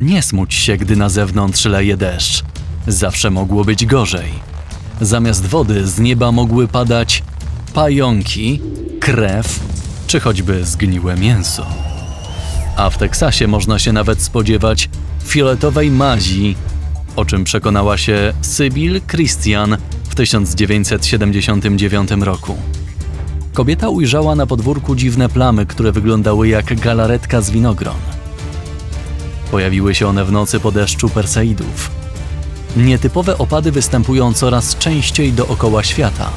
Nie smuć się, gdy na zewnątrz leje deszcz. Zawsze mogło być gorzej. Zamiast wody z nieba mogły padać pająki, krew czy choćby zgniłe mięso. A w Teksasie można się nawet spodziewać fioletowej mazi, o czym przekonała się Sybil Christian w 1979 roku. Kobieta ujrzała na podwórku dziwne plamy, które wyglądały jak galaretka z winogron. Pojawiły się one w nocy po deszczu Perseidów. Nietypowe opady występują coraz częściej dookoła świata,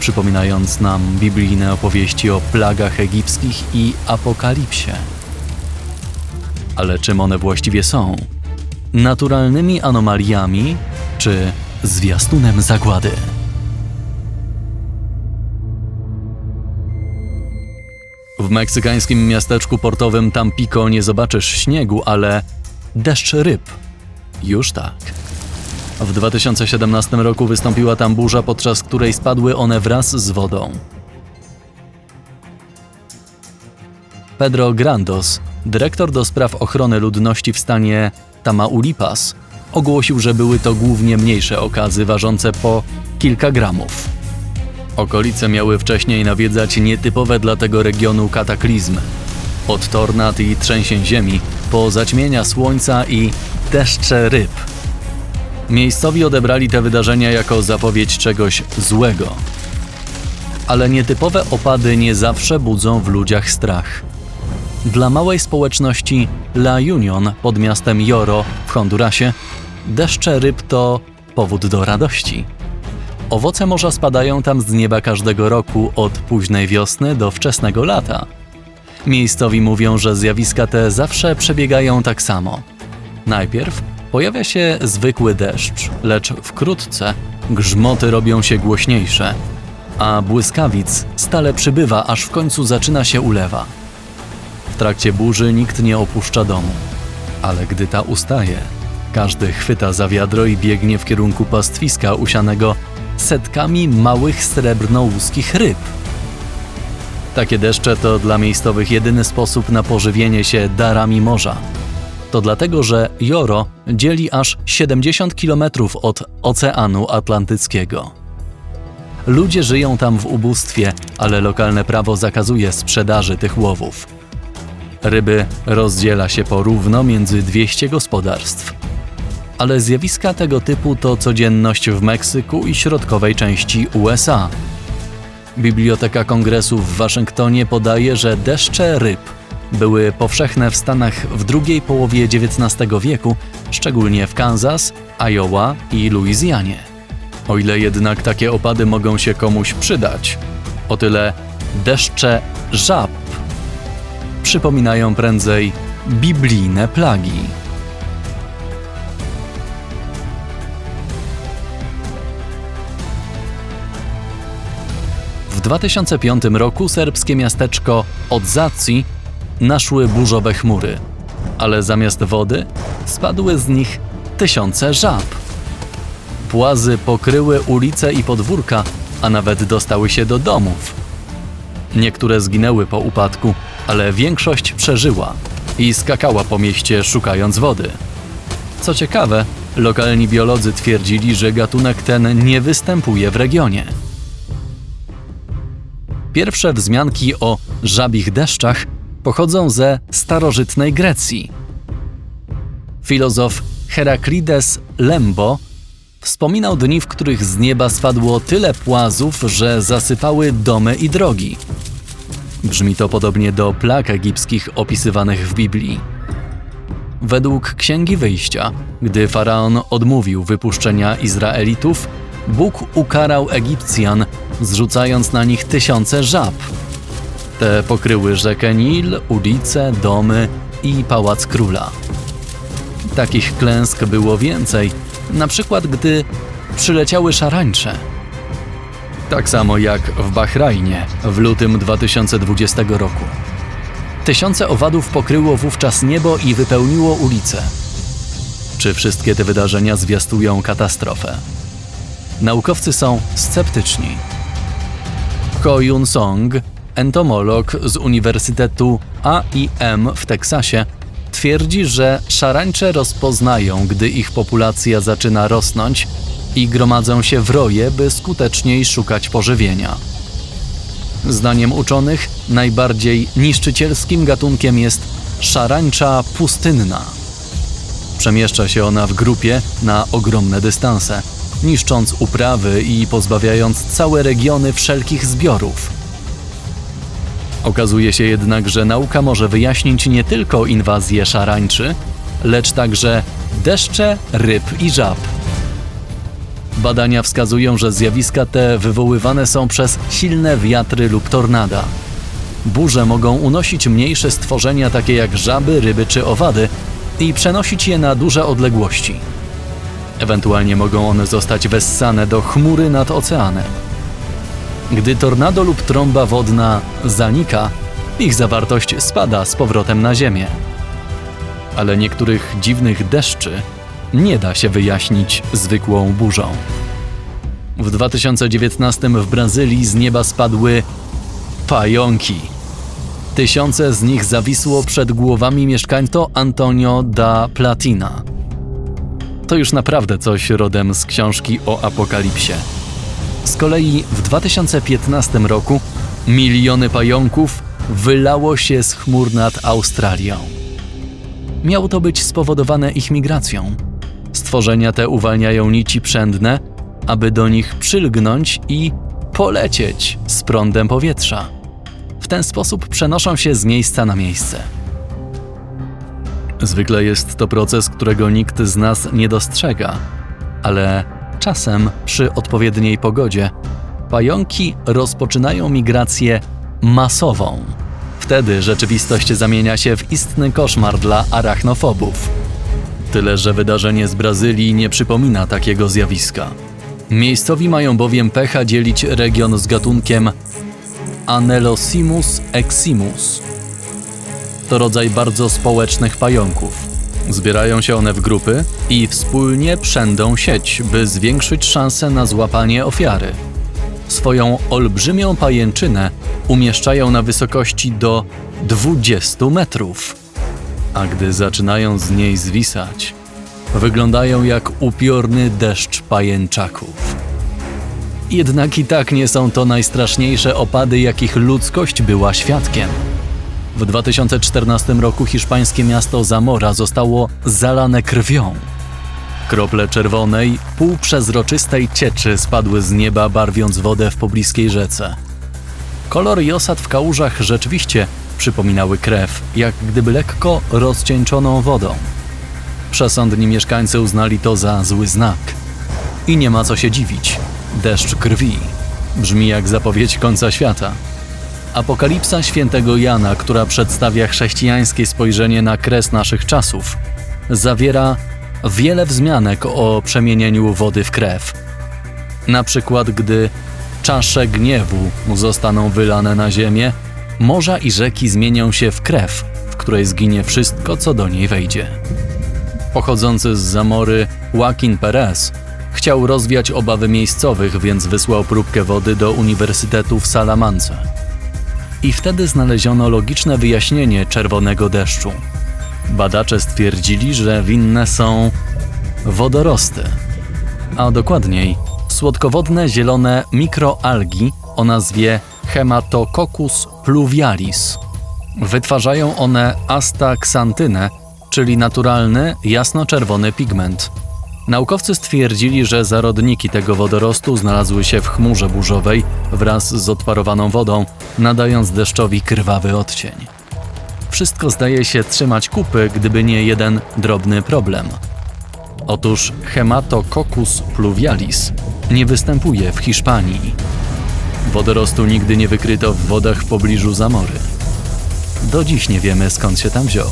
przypominając nam biblijne opowieści o plagach egipskich i apokalipsie. Ale czym one właściwie są? Naturalnymi anomaliami czy zwiastunem zagłady? W meksykańskim miasteczku portowym Tampico nie zobaczysz śniegu, ale deszcz ryb. Już tak. W 2017 roku wystąpiła tam burza, podczas której spadły one wraz z wodą. Pedro Grandos, dyrektor do spraw ochrony ludności w stanie Tamaulipas, ogłosił, że były to głównie mniejsze okazy ważące po kilka gramów. Okolice miały wcześniej nawiedzać nietypowe dla tego regionu kataklizmy. Od tornad i trzęsień ziemi, po zaćmienia słońca i deszcze ryb. Miejscowi odebrali te wydarzenia jako zapowiedź czegoś złego. Ale nietypowe opady nie zawsze budzą w ludziach strach. Dla małej społeczności La Union pod miastem Joro w Hondurasie deszcze ryb to powód do radości. Owoce morza spadają tam z nieba każdego roku od późnej wiosny do wczesnego lata. Miejscowi mówią, że zjawiska te zawsze przebiegają tak samo. Najpierw pojawia się zwykły deszcz, lecz wkrótce grzmoty robią się głośniejsze, a błyskawic stale przybywa, aż w końcu zaczyna się ulewa. W trakcie burzy nikt nie opuszcza domu, ale gdy ta ustaje, każdy chwyta za wiadro i biegnie w kierunku pastwiska usianego setkami małych srebrnołuskich ryb. Takie deszcze to dla miejscowych jedyny sposób na pożywienie się darami morza. To dlatego, że Joro dzieli aż 70 km od Oceanu Atlantyckiego. Ludzie żyją tam w ubóstwie, ale lokalne prawo zakazuje sprzedaży tych łowów. Ryby rozdziela się porówno między 200 gospodarstw. Ale zjawiska tego typu to codzienność w Meksyku i środkowej części USA. Biblioteka Kongresu w Waszyngtonie podaje, że deszcze ryb były powszechne w Stanach w drugiej połowie XIX wieku, szczególnie w Kansas, Iowa i Luizjanie. O ile jednak takie opady mogą się komuś przydać, o tyle deszcze żab przypominają prędzej biblijne plagi. W 2005 roku serbskie miasteczko Odzaci naszły burzowe chmury, ale zamiast wody spadły z nich tysiące żab. Płazy pokryły ulice i podwórka, a nawet dostały się do domów. Niektóre zginęły po upadku, ale większość przeżyła i skakała po mieście szukając wody. Co ciekawe, lokalni biolodzy twierdzili, że gatunek ten nie występuje w regionie. Pierwsze wzmianki o żabich deszczach pochodzą ze starożytnej Grecji. Filozof Heraklides Lembo wspominał dni, w których z nieba spadło tyle płazów, że zasypały domy i drogi. Brzmi to podobnie do plag egipskich opisywanych w Biblii. Według Księgi Wyjścia, gdy faraon odmówił wypuszczenia Izraelitów, Bóg ukarał Egipcjan, zrzucając na nich tysiące żab. Te pokryły rzekę Nil, ulice, domy i pałac króla. Takich klęsk było więcej, na przykład gdy przyleciały szarańcze. Tak samo jak w Bahrajnie w lutym 2020 roku. Tysiące owadów pokryło wówczas niebo i wypełniło ulice. Czy wszystkie te wydarzenia zwiastują katastrofę? Naukowcy są sceptyczni. Ko Yun Song, entomolog z Uniwersytetu AIM w Teksasie, twierdzi, że szarańcze rozpoznają, gdy ich populacja zaczyna rosnąć i gromadzą się w roje, by skuteczniej szukać pożywienia. Zdaniem uczonych, najbardziej niszczycielskim gatunkiem jest szarańcza pustynna. Przemieszcza się ona w grupie na ogromne dystanse, niszcząc uprawy i pozbawiając całe regiony wszelkich zbiorów. Okazuje się jednak, że nauka może wyjaśnić nie tylko inwazję szarańczy, lecz także deszcze, ryb i żab. Badania wskazują, że zjawiska te wywoływane są przez silne wiatry lub tornada. Burze mogą unosić mniejsze stworzenia takie jak żaby, ryby czy owady i przenosić je na duże odległości. Ewentualnie mogą one zostać wessane do chmury nad oceanem. Gdy tornado lub trąba wodna zanika, ich zawartość spada z powrotem na ziemię. Ale niektórych dziwnych deszczy nie da się wyjaśnić zwykłą burzą. W 2019 w Brazylii z nieba spadły pająki. Tysiące z nich zawisło przed głowami mieszkańców Antonio da Platina. To już naprawdę coś rodem z książki o apokalipsie. Z kolei w 2015 roku miliony pająków wylało się z chmur nad Australią. Miało to być spowodowane ich migracją. Stworzenia te uwalniają nici przędne, aby do nich przylgnąć i polecieć z prądem powietrza. W ten sposób przenoszą się z miejsca na miejsce. Zwykle jest to proces, którego nikt z nas nie dostrzega, ale czasem przy odpowiedniej pogodzie pająki rozpoczynają migrację masową. Wtedy rzeczywistość zamienia się w istny koszmar dla arachnofobów. Tyle, że wydarzenie z Brazylii nie przypomina takiego zjawiska. Miejscowi mają bowiem pecha dzielić region z gatunkiem Anelosimus eximus. To rodzaj bardzo społecznych pająków. Zbierają się one w grupy i wspólnie przędą sieć, by zwiększyć szanse na złapanie ofiary. Swoją olbrzymią pajęczynę umieszczają na wysokości do 20 metrów. A gdy zaczynają z niej zwisać, wyglądają jak upiorny deszcz pajęczaków. Jednak i tak nie są to najstraszniejsze opady, jakich ludzkość była świadkiem. W 2014 roku hiszpańskie miasto Zamora zostało zalane krwią. Krople czerwonej, półprzezroczystej cieczy spadły z nieba, barwiąc wodę w pobliskiej rzece. Kolor i osad w kałużach rzeczywiście przypominały krew, jak gdyby lekko rozcieńczoną wodą. Przesądni mieszkańcy uznali to za zły znak. I nie ma co się dziwić. Deszcz krwi. Brzmi jak zapowiedź końca świata. Apokalipsa świętego Jana, która przedstawia chrześcijańskie spojrzenie na kres naszych czasów, zawiera wiele wzmianek o przemienieniu wody w krew. Na przykład, gdy czasze gniewu zostaną wylane na ziemię, morza i rzeki zmienią się w krew, w której zginie wszystko, co do niej wejdzie. Pochodzący z Zamory Joaquin Perez chciał rozwiać obawy miejscowych, więc wysłał próbkę wody do Uniwersytetu w Salamance. I wtedy znaleziono logiczne wyjaśnienie czerwonego deszczu. Badacze stwierdzili, że winne są wodorosty, a dokładniej słodkowodne zielone mikroalgi o nazwie Hematococcus pluvialis. Wytwarzają one astaksantynę, czyli naturalny, jasno-czerwony pigment. Naukowcy stwierdzili, że zarodniki tego wodorostu znalazły się w chmurze burzowej wraz z odparowaną wodą, nadając deszczowi krwawy odcień. Wszystko zdaje się trzymać kupy, gdyby nie jeden drobny problem. Otóż Hematococcus pluvialis nie występuje w Hiszpanii. Wodorostu nigdy nie wykryto w wodach w pobliżu Zamory. Do dziś nie wiemy skąd się tam wziął.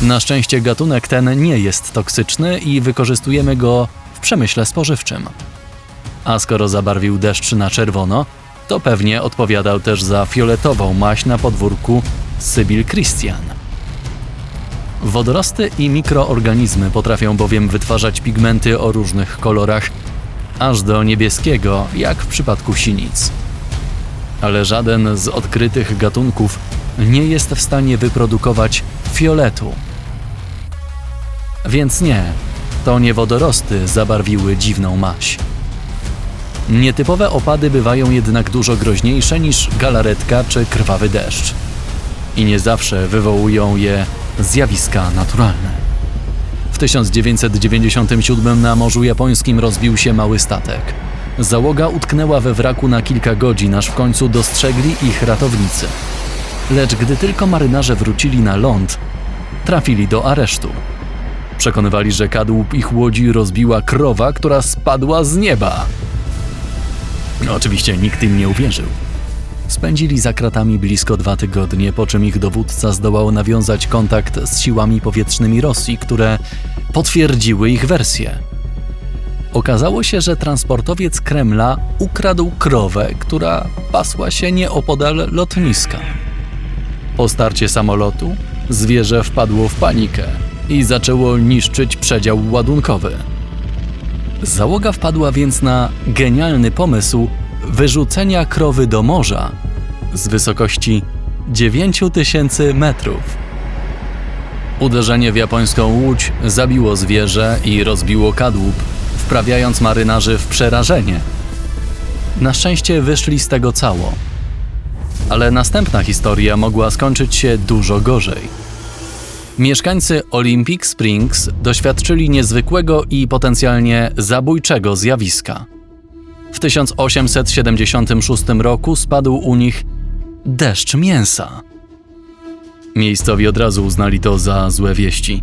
Na szczęście gatunek ten nie jest toksyczny i wykorzystujemy go w przemyśle spożywczym. A skoro zabarwił deszcz na czerwono, to pewnie odpowiadał też za fioletową maść na podwórku Sybil Christian. Wodorosty i mikroorganizmy potrafią bowiem wytwarzać pigmenty o różnych kolorach, aż do niebieskiego, jak w przypadku sinic. Ale żaden z odkrytych gatunków nie jest w stanie wyprodukować fioletu. Więc nie, to nie wodorosty zabarwiły dziwną maś. Nietypowe opady bywają jednak dużo groźniejsze niż galaretka czy krwawy deszcz. I nie zawsze wywołują je zjawiska naturalne. W 1997 na Morzu Japońskim rozbił się mały statek. Załoga utknęła we wraku na kilka godzin, aż w końcu dostrzegli ich ratownicy. Lecz gdy tylko marynarze wrócili na ląd, trafili do aresztu. Przekonywali, że kadłub ich łodzi rozbiła krowa, która spadła z nieba. No, oczywiście nikt im nie uwierzył. Spędzili za kratami blisko dwa tygodnie, po czym ich dowódca zdołał nawiązać kontakt z siłami powietrznymi Rosji, które potwierdziły ich wersję. Okazało się, że transportowiec Kremla ukradł krowę, która pasła się nieopodal lotniska. Po starcie samolotu zwierzę wpadło w panikę i zaczęło niszczyć przedział ładunkowy. Załoga wpadła więc na genialny pomysł wyrzucenia krowy do morza z wysokości 9000 metrów. Uderzenie w japońską łódź zabiło zwierzę i rozbiło kadłub, wprawiając marynarzy w przerażenie. Na szczęście wyszli z tego cało. Ale następna historia mogła skończyć się dużo gorzej. Mieszkańcy Olympic Springs doświadczyli niezwykłego i potencjalnie zabójczego zjawiska. W 1876 roku spadł u nich deszcz mięsa. Miejscowi od razu uznali to za złe wieści.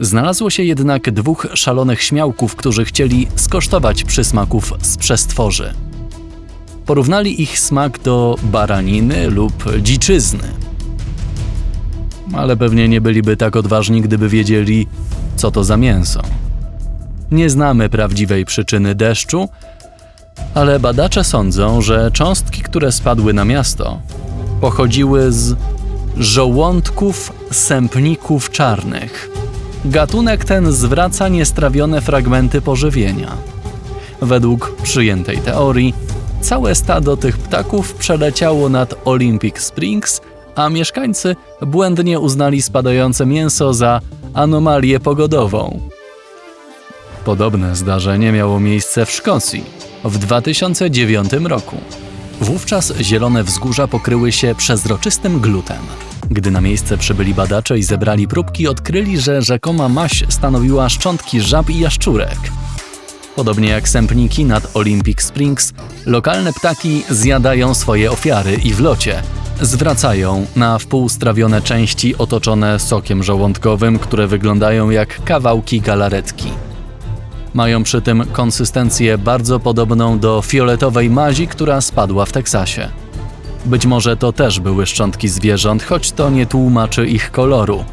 Znalazło się jednak dwóch szalonych śmiałków, którzy chcieli skosztować przysmaków z przestworzy. Porównali ich smak do baraniny lub dziczyzny. Ale pewnie nie byliby tak odważni, gdyby wiedzieli, co to za mięso. Nie znamy prawdziwej przyczyny deszczu, ale badacze sądzą, że cząstki, które spadły na miasto, pochodziły z żołądków sępników czarnych. Gatunek ten zwraca niestrawione fragmenty pożywienia. Według przyjętej teorii, całe stado tych ptaków przeleciało nad Olympic Springs, a mieszkańcy błędnie uznali spadające mięso za anomalię pogodową. Podobne zdarzenie miało miejsce w Szkocji w 2009 roku. Wówczas zielone wzgórza pokryły się przezroczystym glutem. Gdy na miejsce przybyli badacze i zebrali próbki, odkryli, że rzekoma maś stanowiła szczątki żab i jaszczurek. Podobnie jak sępniki nad Olympic Springs, lokalne ptaki zjadają swoje ofiary i w locie zwracają na wpół strawione części otoczone sokiem żołądkowym, które wyglądają jak kawałki galaretki. Mają przy tym konsystencję bardzo podobną do fioletowej mazi, która spadła w Teksasie. Być może to też były szczątki zwierząt, choć to nie tłumaczy ich koloru.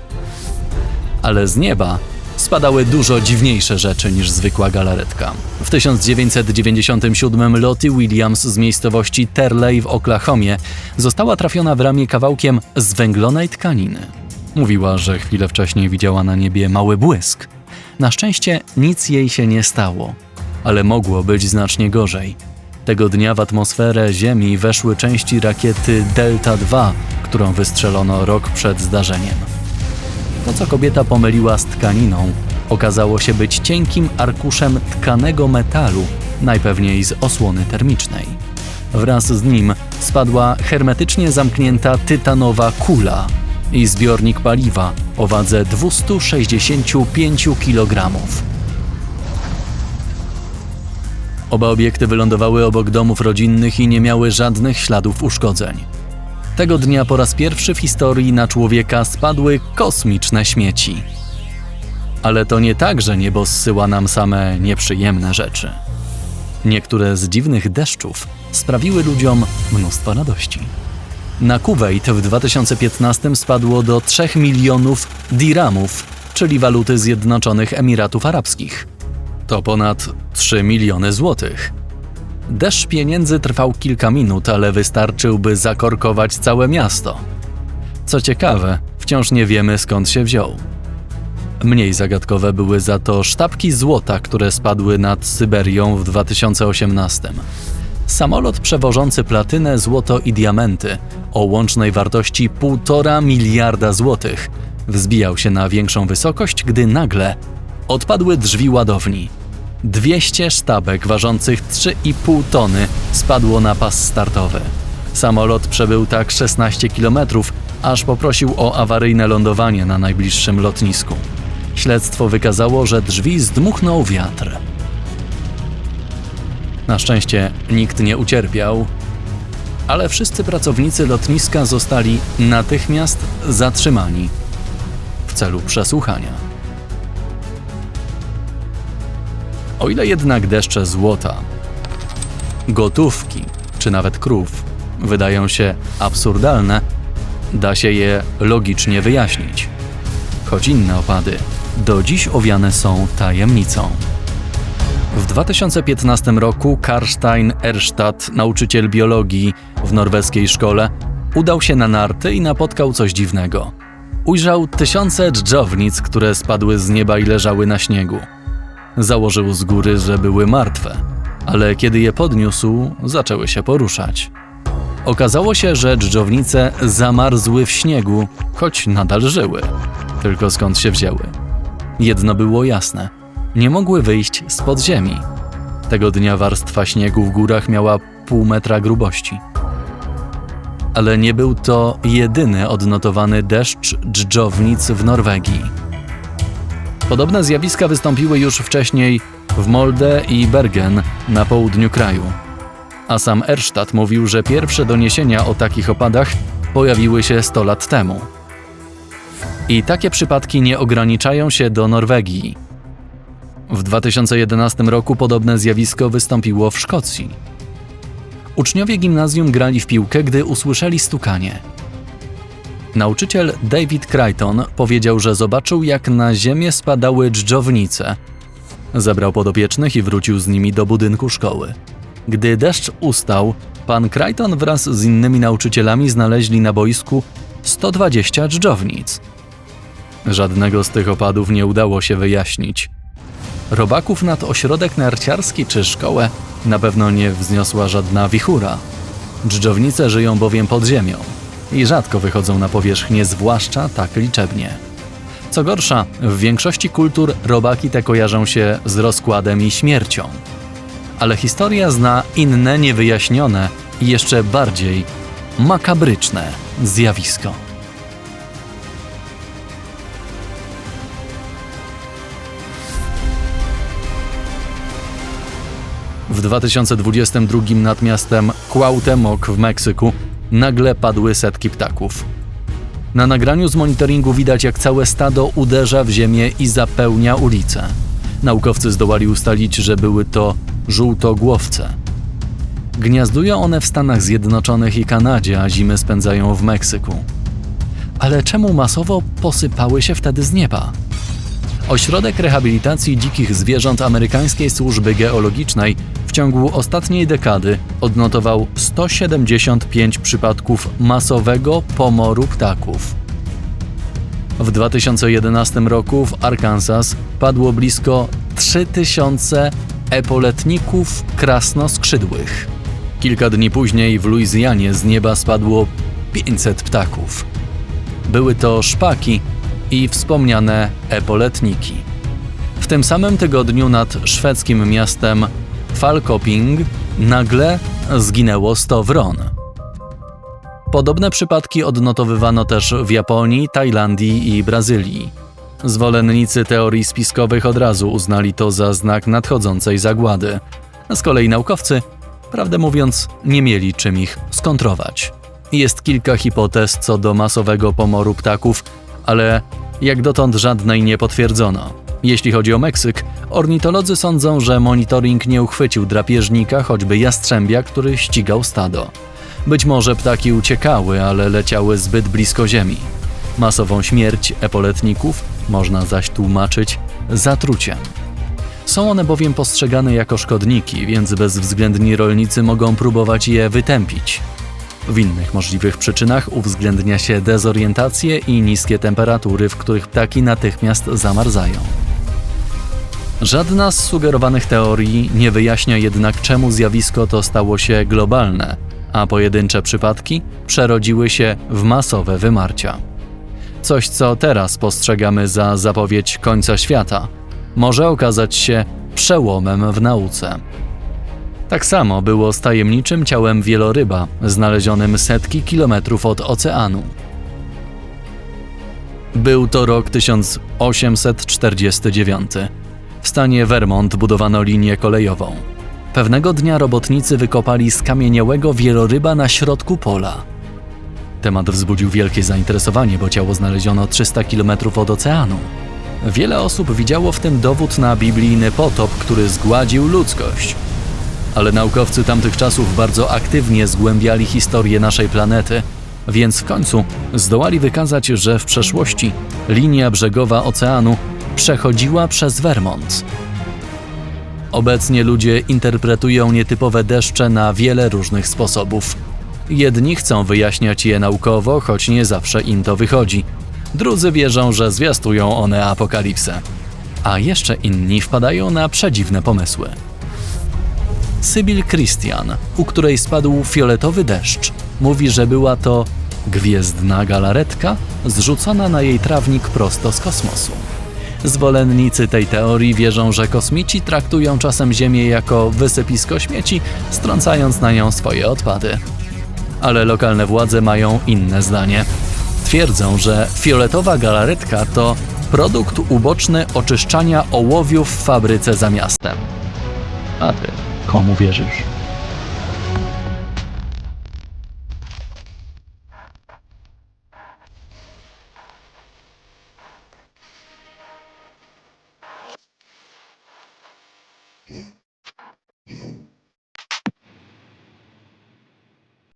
Ale z nieba spadały dużo dziwniejsze rzeczy niż zwykła galaretka. W 1997 Lottie Williams z miejscowości Terley w Oklahomie została trafiona w ramię kawałkiem zwęglonej tkaniny. Mówiła, że chwilę wcześniej widziała na niebie mały błysk. Na szczęście nic jej się nie stało, ale mogło być znacznie gorzej. Tego dnia w atmosferę Ziemi weszły części rakiety Delta II, którą wystrzelono rok przed zdarzeniem. To, co kobieta pomyliła z tkaniną, okazało się być cienkim arkuszem tkanego metalu, najpewniej z osłony termicznej. Wraz z nim spadła hermetycznie zamknięta tytanowa kula i zbiornik paliwa o wadze 265 kg. Oba obiekty wylądowały obok domów rodzinnych i nie miały żadnych śladów uszkodzeń. Tego dnia po raz pierwszy w historii na człowieka spadły kosmiczne śmieci. Ale to nie tak, że niebo zsyła nam same nieprzyjemne rzeczy. Niektóre z dziwnych deszczów sprawiły ludziom mnóstwo radości. Na Kuwejt w 2015 spadło do 3 milionów diramów, czyli waluty Zjednoczonych Emiratów Arabskich. To ponad 3 miliony złotych. Deszcz pieniędzy trwał kilka minut, ale wystarczył, by zakorkować całe miasto. Co ciekawe, wciąż nie wiemy skąd się wziął. Mniej zagadkowe były za to sztabki złota, które spadły nad Syberią w 2018. Samolot przewożący platynę, złoto i diamenty o łącznej wartości 1,5 miliarda złotych Wzbijał się na większą wysokość, gdy nagle odpadły drzwi ładowni. 200 sztabek ważących 3,5 tony spadło na pas startowy. Samolot przebył tak 16 km, aż poprosił o awaryjne lądowanie na najbliższym lotnisku. Śledztwo wykazało, że drzwi zdmuchnął wiatr. Na szczęście nikt nie ucierpiał, ale wszyscy pracownicy lotniska zostali natychmiast zatrzymani w celu przesłuchania. O ile jednak deszcze złota, gotówki czy nawet krów wydają się absurdalne, da się je logicznie wyjaśnić. Choć inne opady do dziś owiane są tajemnicą. W 2015 roku Karstein Erstadt, nauczyciel biologii w norweskiej szkole, udał się na narty i napotkał coś dziwnego. Ujrzał tysiące dżdżownic, które spadły z nieba i leżały na śniegu. Założył z góry, że były martwe, ale kiedy je podniósł, zaczęły się poruszać. Okazało się, że dżdżownice zamarzły w śniegu, choć nadal żyły. Tylko skąd się wzięły? Jedno było jasne: nie mogły wyjść z podziemi. Tego dnia warstwa śniegu w górach miała pół metra grubości. Ale nie był to jedyny odnotowany deszcz dżdżownic w Norwegii. Podobne zjawiska wystąpiły już wcześniej w Molde i Bergen na południu kraju. A sam Erstadt mówił, że pierwsze doniesienia o takich opadach pojawiły się 100 lat temu. I takie przypadki nie ograniczają się do Norwegii. W 2011 roku podobne zjawisko wystąpiło w Szkocji. Uczniowie gimnazjum grali w piłkę, gdy usłyszeli stukanie. Nauczyciel David Crichton powiedział, że zobaczył, jak na ziemię spadały dżdżownice. Zabrał podopiecznych i wrócił z nimi do budynku szkoły. Gdy deszcz ustał, pan Crichton wraz z innymi nauczycielami znaleźli na boisku 120 dżdżownic. Żadnego z tych opadów nie udało się wyjaśnić. Robaków nad ośrodek narciarski czy szkołę na pewno nie wzniosła żadna wichura. Dżdżownice żyją bowiem pod ziemią i rzadko wychodzą na powierzchnię, zwłaszcza tak liczebnie. Co gorsza, w większości kultur robaki te kojarzą się z rozkładem i śmiercią. Ale historia zna inne niewyjaśnione i jeszcze bardziej makabryczne zjawisko. W 2022 nad miastem Cuauhtémoc w Meksyku nagle padły setki ptaków. Na nagraniu z monitoringu widać, jak całe stado uderza w ziemię i zapełnia ulice. Naukowcy zdołali ustalić, że były to żółtogłowce. Gniazdują one w Stanach Zjednoczonych i Kanadzie, a zimy spędzają w Meksyku. Ale czemu masowo posypały się wtedy z nieba? Ośrodek Rehabilitacji Dzikich Zwierząt Amerykańskiej Służby Geologicznej ciągu ostatniej dekady odnotował 175 przypadków masowego pomoru ptaków. W 2011 roku w Arkansas padło blisko 3000 epoletników krasnoskrzydłych. Kilka dni później w Luizjanie z nieba spadło 500 ptaków. Były to szpaki, i wspomniane epoletniki. W tym samym tygodniu nad szwedzkim miastem Falkoping nagle zginęło 100 wron. Podobne przypadki odnotowywano też w Japonii, Tajlandii i Brazylii. Zwolennicy teorii spiskowych od razu uznali to za znak nadchodzącej zagłady. Z kolei naukowcy, prawdę mówiąc, nie mieli czym ich skontrować. Jest kilka hipotez co do masowego pomoru ptaków, ale jak dotąd żadnej nie potwierdzono. Jeśli chodzi o Meksyk, ornitolodzy sądzą, że monitoring nie uchwycił drapieżnika, choćby jastrzębia, który ścigał stado. Być może ptaki uciekały, ale leciały zbyt blisko ziemi. Masową śmierć epoletników można zaś tłumaczyć zatruciem. Są one bowiem postrzegane jako szkodniki, więc bezwzględni rolnicy mogą próbować je wytępić. W innych możliwych przyczynach uwzględnia się dezorientację i niskie temperatury, w których ptaki natychmiast zamarzają. Żadna z sugerowanych teorii nie wyjaśnia jednak, czemu zjawisko to stało się globalne, a pojedyncze przypadki przerodziły się w masowe wymarcia. Coś, co teraz postrzegamy za zapowiedź końca świata, może okazać się przełomem w nauce. Tak samo było z tajemniczym ciałem wieloryba, znalezionym setki kilometrów od oceanu. Był to rok 1849. W stanie Vermont budowano linię kolejową. Pewnego dnia robotnicy wykopali skamieniałego wieloryba na środku pola. Temat wzbudził wielkie zainteresowanie, bo ciało znaleziono 300 km od oceanu. Wiele osób widziało w tym dowód na biblijny potop, który zgładził ludzkość. Ale naukowcy tamtych czasów bardzo aktywnie zgłębiali historię naszej planety, więc w końcu zdołali wykazać, że w przeszłości linia brzegowa oceanu przechodziła przez Vermont. Obecnie ludzie interpretują nietypowe deszcze na wiele różnych sposobów. Jedni chcą wyjaśniać je naukowo, choć nie zawsze im to wychodzi. Drudzy wierzą, że zwiastują one apokalipsę. A jeszcze inni wpadają na przedziwne pomysły. Sybil Christian, u której spadł fioletowy deszcz, mówi, że była to gwiezdna galaretka zrzucona na jej trawnik prosto z kosmosu. Zwolennicy tej teorii wierzą, że kosmici traktują czasem Ziemię jako wysypisko śmieci, strącając na nią swoje odpady. Ale lokalne władze mają inne zdanie. Twierdzą, że fioletowa galaretka to produkt uboczny oczyszczania ołowiu w fabryce za miastem. A ty, komu wierzysz?